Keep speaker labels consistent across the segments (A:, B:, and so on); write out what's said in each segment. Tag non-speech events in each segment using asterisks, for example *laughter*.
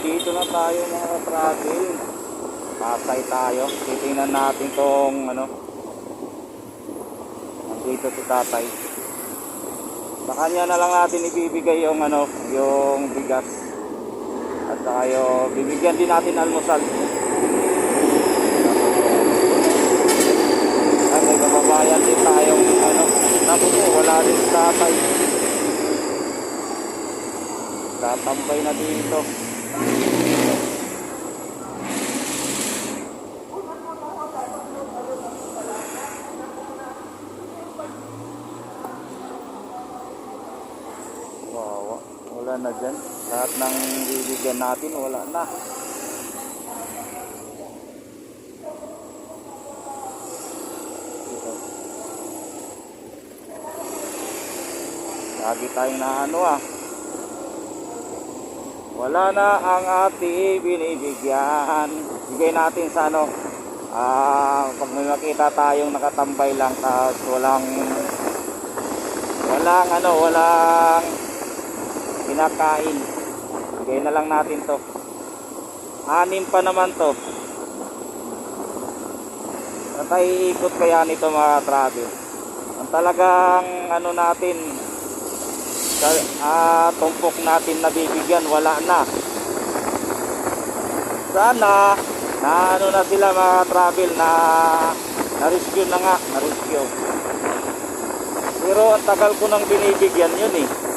A: dito na tayo mga travel. Pasay tayo. Titingnan natin tong ano. Nandito si tatay. Sa kanya na lang natin ibibigay yung ano, yung bigas. At saka yung bibigyan din natin almusal. Ay, may kababayan din tayong ano. Naku po, wala din si tatay. Tatambay na dito. Wow, wala na dyan. Lahat ng bibigyan natin, wala na. Dito. Lagi tayong na ano ah. Wala na ang ating binibigyan. Bigay natin sa ano. Ah, pag may makita tayong nakatambay lang tapos walang walang ano, walang kinakain. Bigay na lang natin to. Anim pa naman to. Natay ikot kaya nito mga travel. Ang talagang ano natin, ah, tumpok natin na bibigyan, wala na. Sana, na ano na sila mga travel na na-rescue na nga, na-rescue. Pero ang tagal ko nang binibigyan yun eh.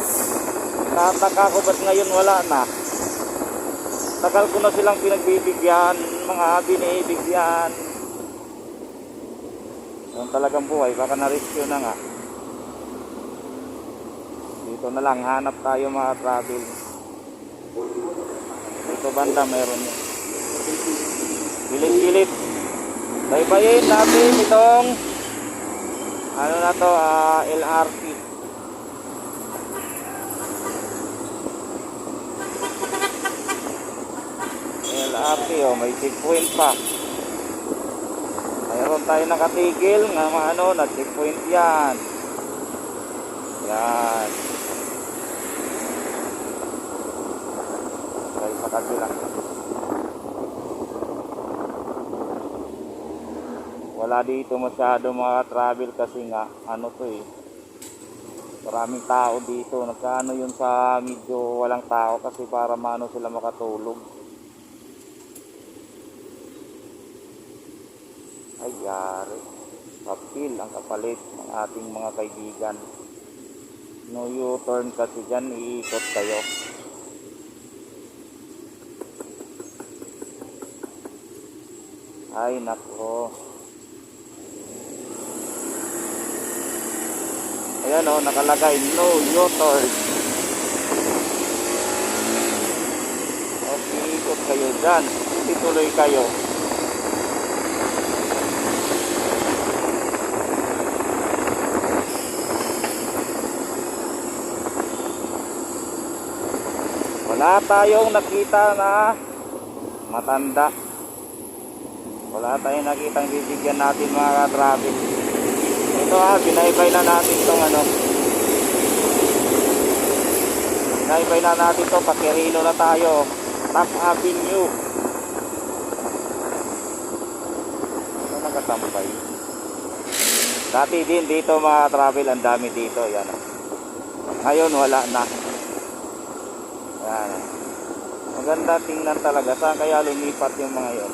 A: Tataka ko ba't ngayon wala na. Tagal ko na silang pinagbibigyan, mga binibigyan. Yung talagang buhay, baka na-rescue na nga. Dito na lang, hanap tayo mga travel. Dito banda meron yun. Pilit-pilit. Baybayin natin itong ano na to, ah, LRT. LRT oh, may checkpoint pa. Mayroon tayo nakatigil ng mga ano, na checkpoint yan. Yan. Sa kabila. Wala dito masyado mga travel kasi nga, ano to eh. Maraming tao dito. Nagkaano yun sa medyo walang tao kasi para maano sila makatulog. Ay, yari. Papil ang kapalit ng ating mga kaibigan. No U-turn kasi dyan, iikot kayo. Ay, nako. Ayan o, nakalagay, no U-turn. Okay, ikot kayo dyan. Hindi tuloy kayo. Wala tayong nakita na matanda. Wala tayong nakitang bibigyan natin mga traffic. Ito ha, binaybay na natin tong ano. Binaybay na natin to, Pakirino na tayo. Top Avenue. Ano nakatambay? Dati din dito mga travel, ang dami dito. Yan. Ngayon wala na. Yan. Maganda tingnan talaga. Saan kaya lumipat yung mga yon?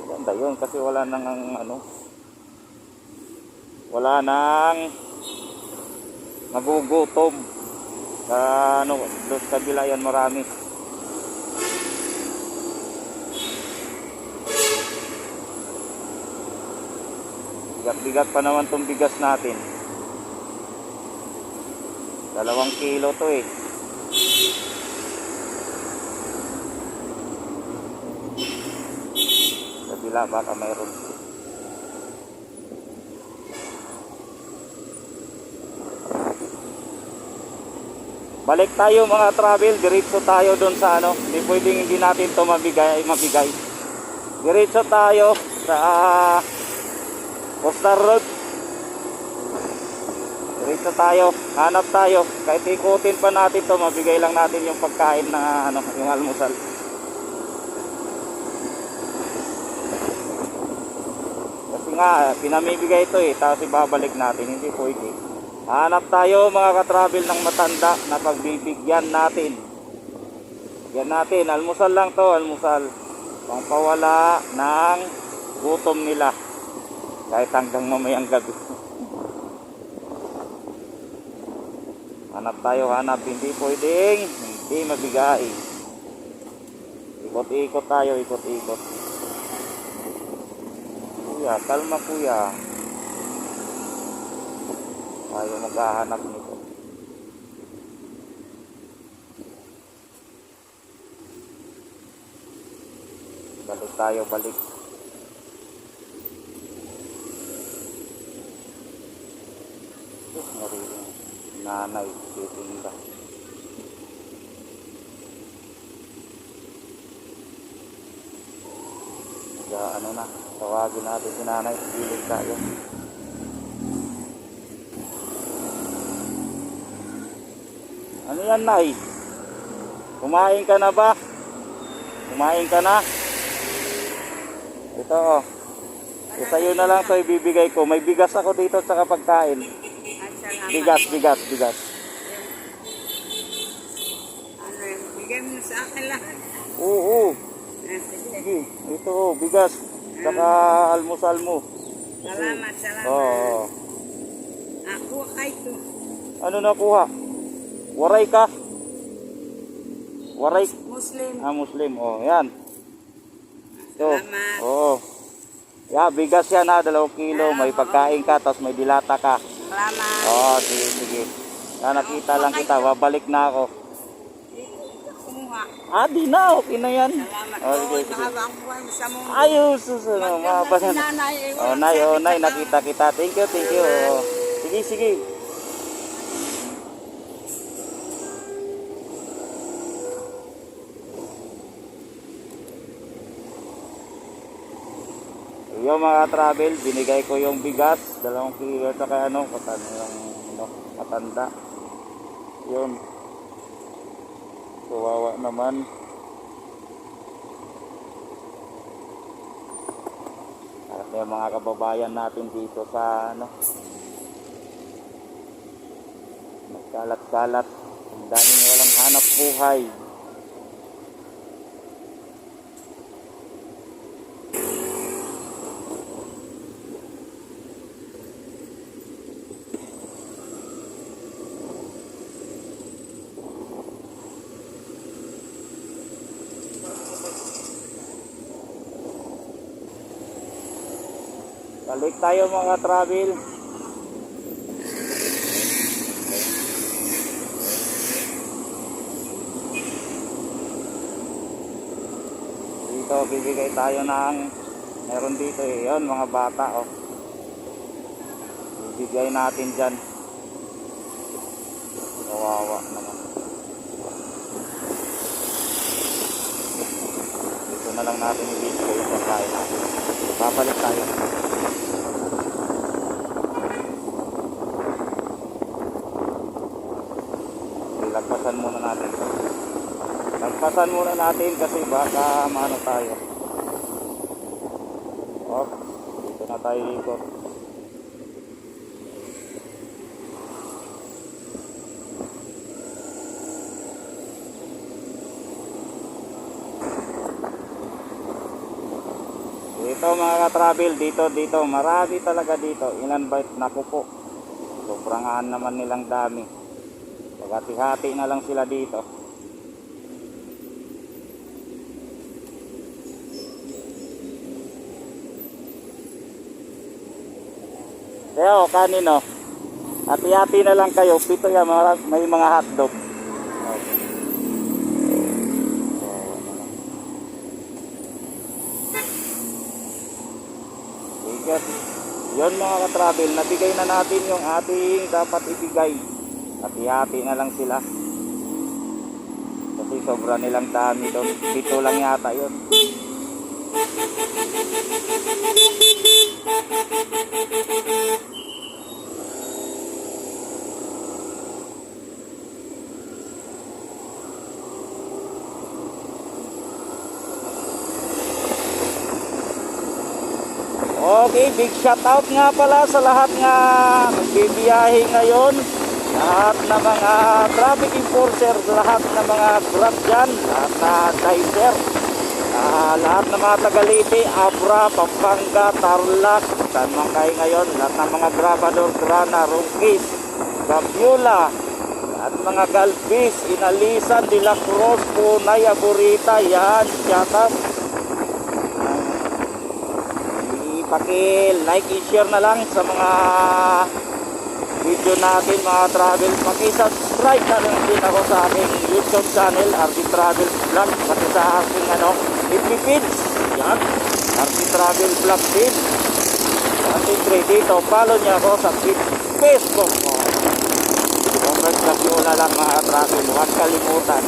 A: Maganda yun kasi wala nang ang ano. Wala nang nagugutom. Sa ano, doon sa kabila yan marami. Bigat-bigat pa naman tong bigas natin. Dalawang kilo to eh. Kabila baka mayroon. Balik tayo mga travel, diretso tayo doon sa ano, hindi pwedeng hindi natin to mabigay, mabigay. Diretso tayo sa Coastal Road. Na tayo. Hanap tayo. Kahit ikutin pa natin to, mabigay lang natin yung pagkain na ano, yung almusal. Kasi nga, pinamibigay ito eh, tapos ibabalik natin, hindi pwede. Hanap tayo mga katravel ng matanda na pagbibigyan natin. Yan natin, almusal lang to, almusal. Pangpawala ng gutom nila. Kahit hanggang mamayang gabi. *laughs* hanap tayo, hanap. Hindi pwedeng, hindi mabigay. Ikot-ikot tayo, ikot-ikot. Kuya, kalma kuya. Tayo maghahanap nito. Balik tayo, balik. Oh, marunong. Nanay, titinda. Kaya ano na, tawagin natin si nanay, gilid tayo. Ano yan, Nay? Kumain ka na ba? Kumain ka na? Ito, oh. E, sa'yo na lang to ibibigay ko. May bigas ako dito sa pagkain. Bigas, bigas, bigas.
B: Ano yun? Bigyan mo sa akin lahat.
A: Oo, oo.
B: Ah, sige.
A: Ito, oh, bigas. Saka almusal mo.
B: Salamat, salamat.
A: Oo. Oh,
B: Ako ay to.
A: Ano nakuha? Waray ka? Waray?
B: Muslim.
A: Ah, Muslim. Oh, yan. Ito.
B: Salamat.
A: Oo. Yeah, bigas yan ha, dalawang kilo. May pagkain ka, tapos may dilata ka.
B: Salamat.
A: Oo, sige, sige. Na nakita lang kita, babalik na ako.
B: Kumuha.
A: Ah, di na, okay na yan.
B: Salamat.
A: Oh, sige,
B: Oh,
A: sige.
B: mahabang.
A: Ayos, susunod.
B: Maganda
A: Mga
B: si nanay.
A: Oh, nay, oh, nay, nakita kita. Thank you, thank you. Oh. Sige, sige. Yung mga travel, binigay ko yung bigas, dalawang kilo sa kaya ano, katan yung ano, matanda. Yun. Kawawa naman. At yung mga kababayan natin dito sa ano nagkalat-kalat ang daming walang hanap buhay balik tayo mga travel. Dito bibigay tayo ng meron dito eh. Yun mga bata oh. Bibigay natin dyan. Kawawa naman. Dito na lang natin yung pagkain natin babalik tayo lagpasan muna natin lagpasan muna natin kasi baka maano tayo. Oh dito na tayo ikot dito mga ka-travel dito dito. Marami talaga dito. Ilan ba naku po. Naman nilang dami Paghati-hati na lang sila dito. Kaya o, kanino? Hati-hati na lang kayo. Pito yan, may mga hotdog. Yun mga ka-travel, nabigay na natin yung ating dapat ibigay hati-hati na lang sila. Kasi sobra nilang dami doon. Dito lang yata yun. Okay, big shout out nga pala sa lahat nga nagbibiyahe ngayon. Lahat na mga traffic enforcer, lahat na mga grab dyan, lahat na dicer, ah, lahat na mga tagaliti, Abra, Pampanga, Tarlac, saan man kayo ngayon, lahat ng mga grabador, grana, rungkis, Gabiola, at mga galbis, Inalisan, De La Cruz, Punay, Aburita, yan, shout out. Paki-like and share na lang sa mga video natin mga travel. Paki-subscribe na lang din ako sa aking YouTube channel, RD Travel Vlog. Pati sa aking ano, page. Yan. RD Travel Vlog din. Pati dito. Follow niya ako sa Facebook. Oh. Congrats na lang mga travel. Huwag kalimutan.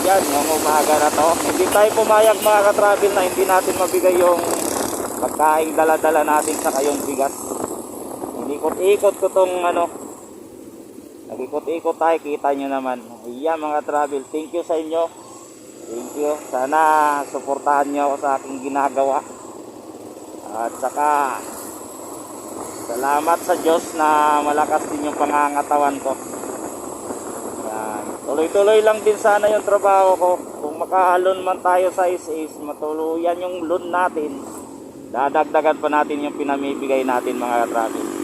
A: Yan, yung umaga na to. Hindi tayo pumayag mga ka-travel na hindi natin mabigay yung pagkain dala-dala natin sa kayong bigas. Inikot-ikot ko tong ano. Nagikot-ikot tayo, kita nyo naman. Ayan mga travel, thank you sa inyo. Thank you. Sana suportahan nyo ako sa aking ginagawa. At saka salamat sa Diyos na malakas din yung pangangatawan ko. Tuloy-tuloy lang din sana yung trabaho ko. Kung makahalon man tayo sa is-is, matuluyan yung loan natin. Dadagdagan pa natin yung pinamibigay natin mga travel.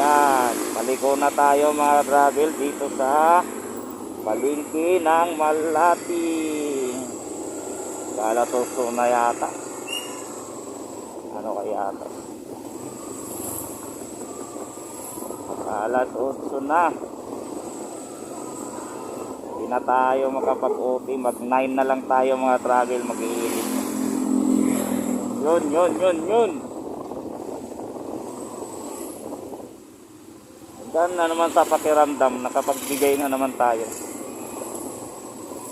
A: Ayan, paliko na tayo mga travel dito sa palingki ng Malati. Kala tuso na yata. Ano kaya ito? Alas 8 na. Hindi na tayo makapag-OT. Mag 9 na lang tayo mga travel mag-iinit. Yun, yun, yun, yun. Dan na naman sa pakiramdam, nakapagbigay na naman tayo.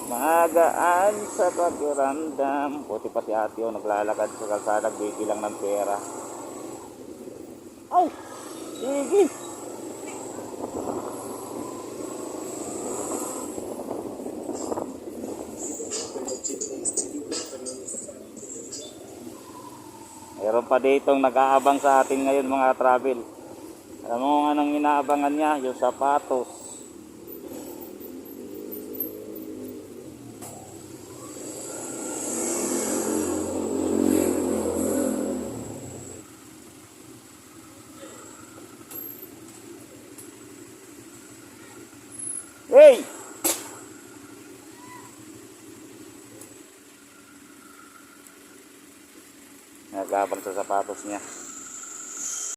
A: Magaan sa pakiramdam. Buti pati ate o naglalakad sa kalsada, bibilang ng pera. Ay! Sige! Meron pa ditong nag-aabang sa atin ngayon mga travel. Alam mo nga nang inaabangan niya, yung sapatos. Hey! Nagabang sa sapatos niya.